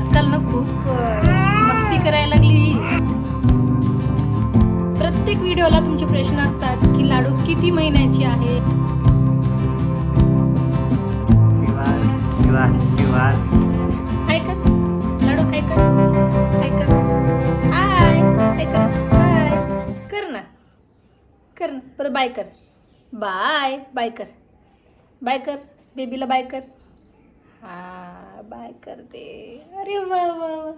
आजकाल ना खूप मस्ती करायला लागली. ही प्रत्येक व्हिडिओला तुमचे प्रश्न असतात की लाडू किती महिन्याची आहे? शिवा कर लाडू हाय कर हाय कर बाय कर ना. कर ना. बरं बाय कर. बाय. बाय कर. बाय कर. बेबीला बाय कर. हा. बाय करते. अरे वा वा वा.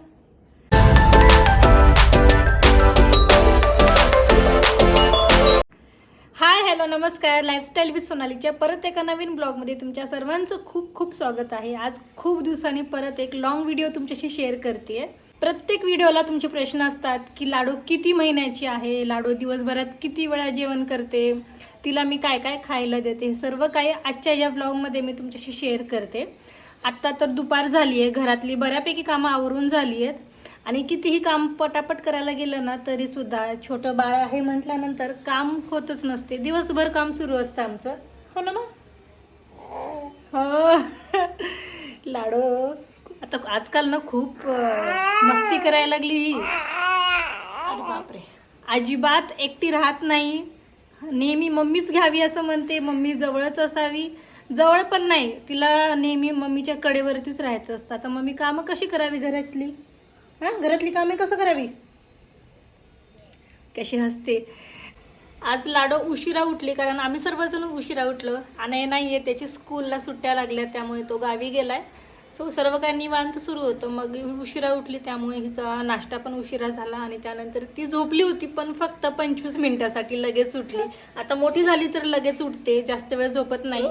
हाय हॅलो नमस्कार. लाईफस्टाईल विथ सोनालीच्या परत एका नवीन ब्लॉगमध्ये तुमच्या सर्वांचं खूप खूप स्वागत आहे. आज खूप दिवसांनी परत एक लॉंग व्हिडिओ तुमच्याशी शेअर करते प्रत्येक व्हिडिओला तुमचे प्रश्न असतात की लाडू किती महिन्याची आहे? लाडू दिवसभरात किती वेळा जेवण करते? तिला मी काय काय खायला देते? हे सर्व काही आजच्या या ब्लॉगमध्ये मी तुमच्याशी शेअर करते. आत्ता तर दुपार झाली आहे घरातली बऱ्यापैकी कामं आवरून झाली आहेत आणि कितीही काम पटापट करायला गेलं ना तरीसुद्धा छोटं बाळ आहे म्हटल्यानंतर काम होतच नसते. दिवसभर काम सुरू असतं आमचं. हो ना मग? हो. लाडू. आता आजकाल ना खूप मस्ती करायला लागली ही. बापरे. अजिबात एकटी राहत नाही. नेहमी मम्मीच घ्यावी असं म्हणते. मम्मी जवळच असावी. जवळ पण नाही. तिला नेहमी मम्मीच्या कडेवरतीच राहायचं असतं. आता मम्मी कामं कशी करावी घरातली? हां? घरातली कामे कसं करावी? कशी हसते. आज लाडो उशिरा उठले कारण आम्ही सर्वजण उशिरा उठलो. आणि नाही आहे त्याची स्कूलला सुट्ट्या लागल्या त्यामुळे तो गावी गेलाय. सो सर्व काही निवांत सुरू होतं. मग उशिरा उठली त्यामुळे हिचा नाश्ता पण उशिरा झाला आणि त्यानंतर ती झोपली होती पण फक्त पंचवीस मिनिटासाठी लगेच उठली. आता मोठी झाली तर लगेच उठते जास्त वेळ झोपत नाही.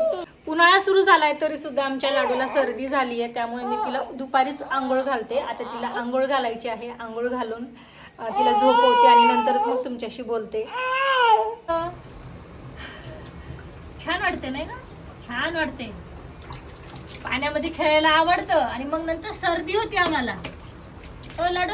उन्हाळा सुरू झालाय तरी सुद्धा आमच्या लाडूला सर्दी झाली आहे त्यामुळे मी तिला दुपारीच आंघोळ घालते. आता तिला आंघोळ घालायची आहे आंघोळ घालून तिला झोपवते आणि नंतरच मग तुमच्याशी बोलते. छान वाटते नाही का? छान वाटते. पाण्यामध्ये खेळायला आवडतं आणि मग नंतर सर्दी होती आम्हाला. हो लाडू?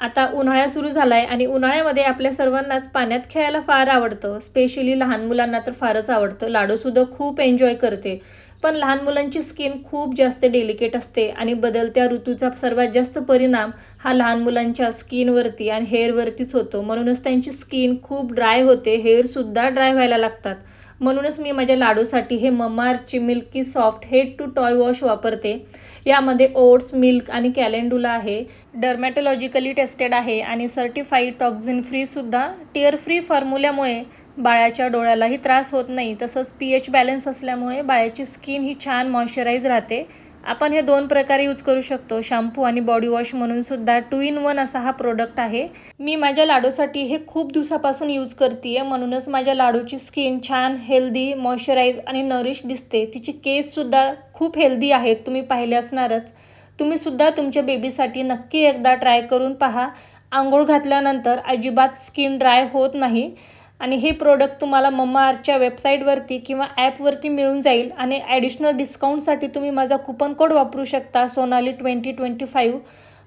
आता उन्हाळा सुरू झालाय आणि उन्हाळ्यामध्ये आपल्या सर्वांनाच पाण्यात खेळायला फार आवडतं. स्पेशली लहान मुलांना तर फारच आवडतं. लाडूसुद्धा खूप एन्जॉय करते. पण लहान मुलांची स्किन खूप जास्त डेलिकेट असते आणि बदलत्या ऋतूचा सर्वात जास्त परिणाम हा लहान मुलांच्या स्किनवरती आणि हेअरवरतीच होतो. म्हणूनच त्यांची स्किन खूप ड्राय होते. हेअरसुद्धा ड्राय व्हायला लागतात. म्हणूनच मी माझ्या लाडूसाठी हे ममारची milky soft head to toe wash वापरते. यामध्ये ओट्स मिल्क आणि कॅलेंडुला आहे. डर्मॅटोलॉजिकली टेस्टेड आहे आणि सर्टिफाईड टॉक्झिन फ्रीसुद्धा टिअर फ्री फॉर्म्युल्यामुळे बाळाच्या डोळ्यालाही त्रास होत नाही. तसंच पी एच बॅलन्स असल्यामुळे बाळाची स्किन ही छान मॉइश्चराईज राहते. आपण हे दोन प्रकारे यूज करू शकतो. शॅम्पू आणि बॉडी वॉश म्हणून सुद्धा टू इन वन असा हा प्रोडक्ट आहे. मी माझ्या लाडूसाठी हे खूप दिवसापासून यूज करते म्हणूनच माझ्या लाडूची स्किन छान हेल्दी मॉइश्चराईज आणि नरिश दिसते. तिची केससुद्धा खूप हेल्दी आहेत. तुम्ही पाहिले असणारच. तुम्हीसुद्धा तुमच्या बेबीसाठी नक्की एकदा ट्राय करून पहा. आंघोळ घातल्यानंतर अजिबात स्किन ड्राय होत नाही. आणि हे प्रोडक्ट तुम्हाला मम्मा आर्टच्या वेबसाईटवरती किंवा ॲपवरती मिळून जाईल आणि ॲडिशनल डिस्काउंटसाठी तुम्ही माझा कुपन कोड वापरू शकता सोनाली ट्वेंटी ट्वेंटी फाईव्ह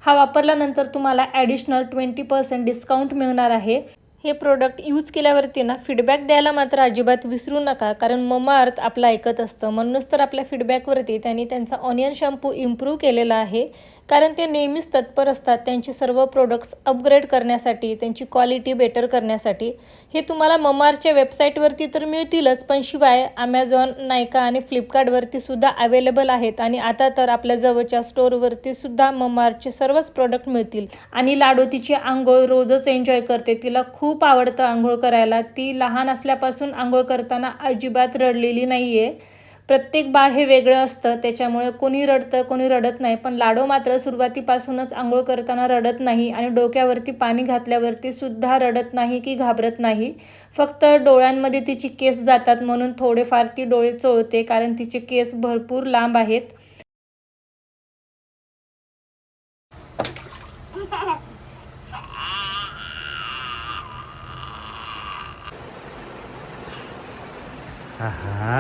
हा वापरल्यानंतर तुम्हाला ॲडिशनल ट्वेंटी पर्सेंट डिस्काउंट मिळणार आहे. हे प्रोडक्ट यूज केल्यावरती ना फीडबॅक द्यायला मात्र अजिबात विसरू नका कारण ममा अर्थ आपला ऐकत असतं. म्हणूनच तर आपल्या फीडबॅकवरती त्यांनी त्यांचा ऑनियन शॅम्पू इम्प्रूव्ह केलेला आहे. कारण ते नेहमीच तत्पर असतात. त्यांचे सर्व प्रोडक्ट्स अपग्रेड करण्यासाठी त्यांची क्वालिटी बेटर करण्यासाठी. हे तुम्हाला ममारच्या वेबसाईटवरती तर मिळतीलच पण शिवाय ॲमेझॉन नायका आणि फ्लिपकार्टवरती सुद्धा अवेलेबल आहेत. आणि आता तर आपल्या जवळच्या स्टोअरवरती सुद्धा ममारचे सर्वच प्रोडक्ट मिळतील. आणि लाडू तिची आंघोळ रोजच एन्जॉय करते. तिला खूप आवडतं आंघोळ करायला. ती लहान असल्यापासून आंघोळ करताना अजिबात रडलेली नाही आहे प्रत्येक बाळ हे वेगळं असतं त्याच्यामुळे कोणी रडतं कोणी रडत नाही पण लाडो मात्र सुरुवातीपासूनच आंघोळ करताना रडत नाही आणि डोक्यावरती पाणी घातल्यावरती सुद्धा रडत नाही की घाबरत नाही. फक्त डोळ्यांमध्ये तिची केस जातात म्हणून थोडेफार ती डोळे चोळते कारण तिचे केस भरपूर लांब आहेत. आहा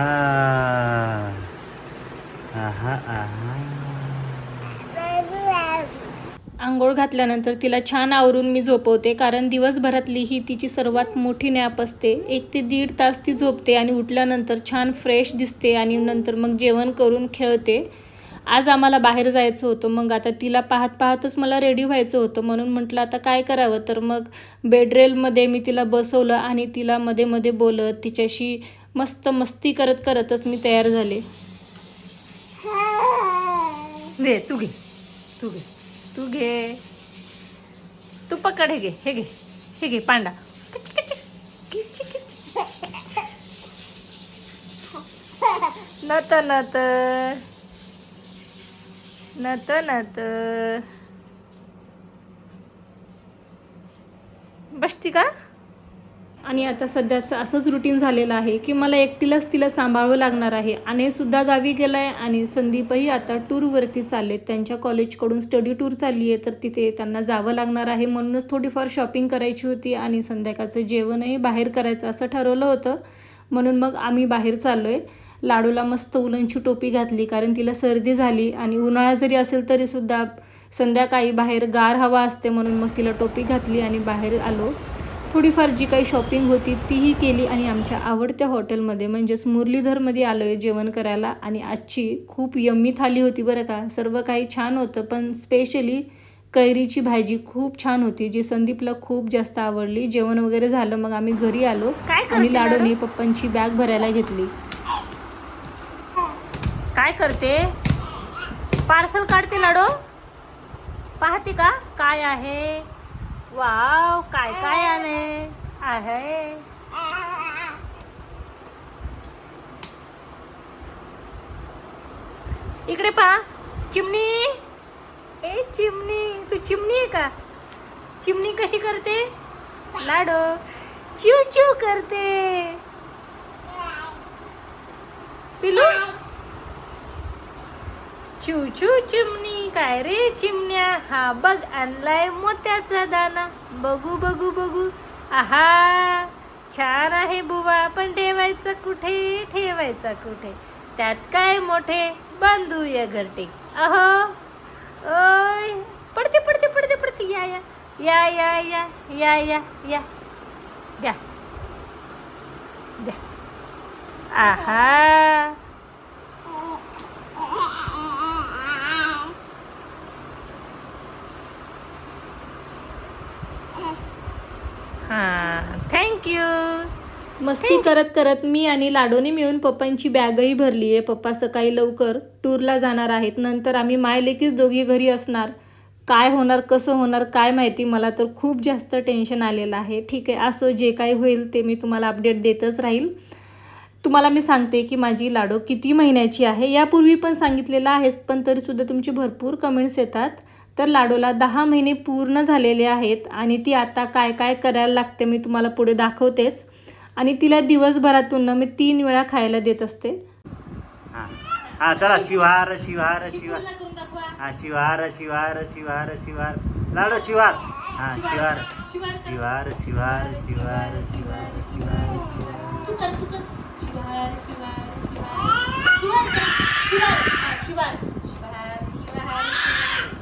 आहा आहा आंघोळ घातल्यानंतर तिला छान आवरून मी झोपवते कारण दिवसभरातली ही तिची सर्वात मोठी नॅप असते. एक ते दीड तास ती झोपते आणि उठल्यानंतर छान फ्रेश दिसते आणि नंतर मग जेवण करून खेळते. आज आम्हाला बाहेर जायचं होतं मग आता तिला पाहत पाहतच मला रेडी व्हायचं होतं. म्हणून म्हटलं आता काय करावं? तर मग बेडरेलमध्ये मी तिला बसवलं आणि तिला मध्ये मध्ये बोलत तिच्याशी मस्त मस्ती करत करतच मी तयार झाले. तू घे तू घे. तू घे. तू पकड हे घे हे घे हे घे पांडा नत नत. नत नत. बसती का? आणि आता सध्याचं असंच रुटीन झालेलं आहे की मला एकटीलाच तिला सांभाळावं लागणार आहे. आणि सुद्धा गावी गेला आहे आणि संदीपही आता टूरवरती चालले त्यांच्या कॉलेजकडून स्टडी टूर चालली आहे तर तिथे त्यांना जावं लागणार आहे. म्हणूनच थोडीफार शॉपिंग करायची होती आणि संध्याकाळचं जेवणही बाहेर करायचं असं ठरवलं होतं. म्हणून मग आम्ही बाहेर चाललो आहे लाडूला मस्त उलनची टोपी घातली कारण तिला सर्दी झाली आणि उन्हाळा जरी असेल तरीसुद्धा संध्याकाळी बाहेर गार हवा असते म्हणून मग तिला टोपी घातली आणि बाहेर आलो. थोडीफार जी काही शॉपिंग होती तीही केली आणि आमच्या आवडत्या हॉटेलमध्ये म्हणजेच मुरलीधरमध्ये आलो आहे जेवण करायला आणि आजची खूप यम्मी थाली होती बरं का. सर्व काही छान होतं पण स्पेशली कैरीची भाजी खूप छान होती जी संदीपला खूप जास्त आवडली. जेवण वगैरे झालं मग आम्ही घरी आलो आणि लाडूने पप्पांची बॅग भरायला घेतली. काय करते? पार्सल काढते लाडू? पाहते का? काय आहे? वाव काय काय आले? आहे. इकडे पहा चिमणी. ए चिमणी तू चिमणी आहे का? चिमणी कशी करते? लाडो. चिव चिव करते. पिलू? चू चू चिमणी काय रे चिमण्या? हा बघ आणलाय मोत्याचा दाना. बघू बघू बघू. आहा! छान आहे बुवा पण ठेवायचं कुठे? ठेवायचा कुठे? त्यात काय मोठे? बांधूया घरटे. अहो! ओय! पडते पडते पडते पडते. या या. या या या या या या. द्या. द्या. आहा हां थँक्यू मस्ती करत करत मी आणि लाडोने मिळून पप्पांची बॅगही भरली आहे. पप्पा सकाळी लवकर टूरला जाणार आहेत. नंतर आम्ही मायलेकीच दोघी घरी असणार. काय होणार कसं होणार काय माहिती? मला तर खूप जास्त टेन्शन आलेलं आहे. ठीक आहे असो जे काय होईल ते मी तुम्हाला अपडेट देतच राहील. तुम्हाला मी सांगते की माझी लाडो किती महिन्याची आहे. यापूर्वी पण सांगितलेलं आहेच पण तरीसुद्धा तुमची भरपूर कमेंट्स येतात. तर लाडोला दहा महिने पूर्ण झालेले आहेत आणि ती आता काय काय करायला लागते मी तुम्हाला पुढे दाखवतेच. आणि तिला दिवसभरातून ना मी तीन वेळा खायला देत असते हा हा चला शिवार शिवार शिवार हा शिवार शिवार शिवार शिवार लाडो शिवार हा शिवार शिवार शिवार शिवार शिवार शिवार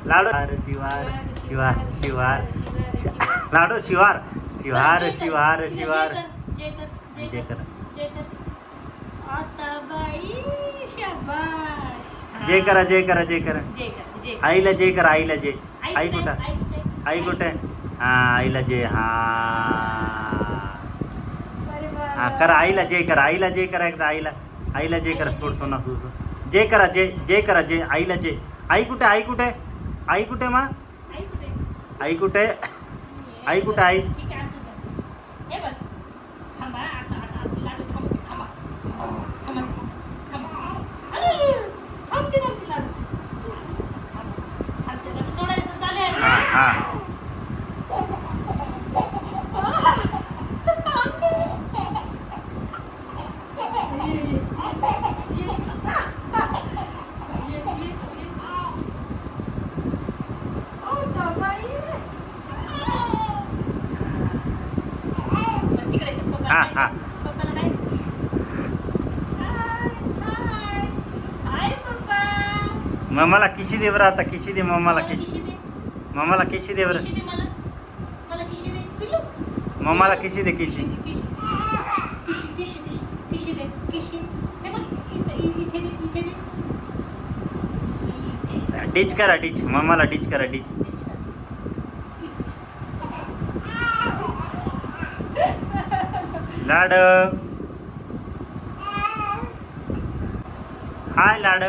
लाडो शिवार शिवार शिवार लाडो शिवार शिवार शिवार शिवार जे करा जे करा जे करा आईला जे करा आईला जे आई कुठे आई कुठे हा आईला जे हा करा आईला जे करा आईला जे करा एकदा आईला आईला जे करा सोड सोना सोड जे करा जे जे करा जे आईला जे आई कुटे आई कुटे आई कुटे मा आई कुठे आई कुटे आई मामाला किशी देवर आता? किशी दे मामाला किशी? मामाला किशी देवर मामाला किशी दे किशी? डिच करा डिच. मामाला डिच करा डिच. लाड. हाय लाड.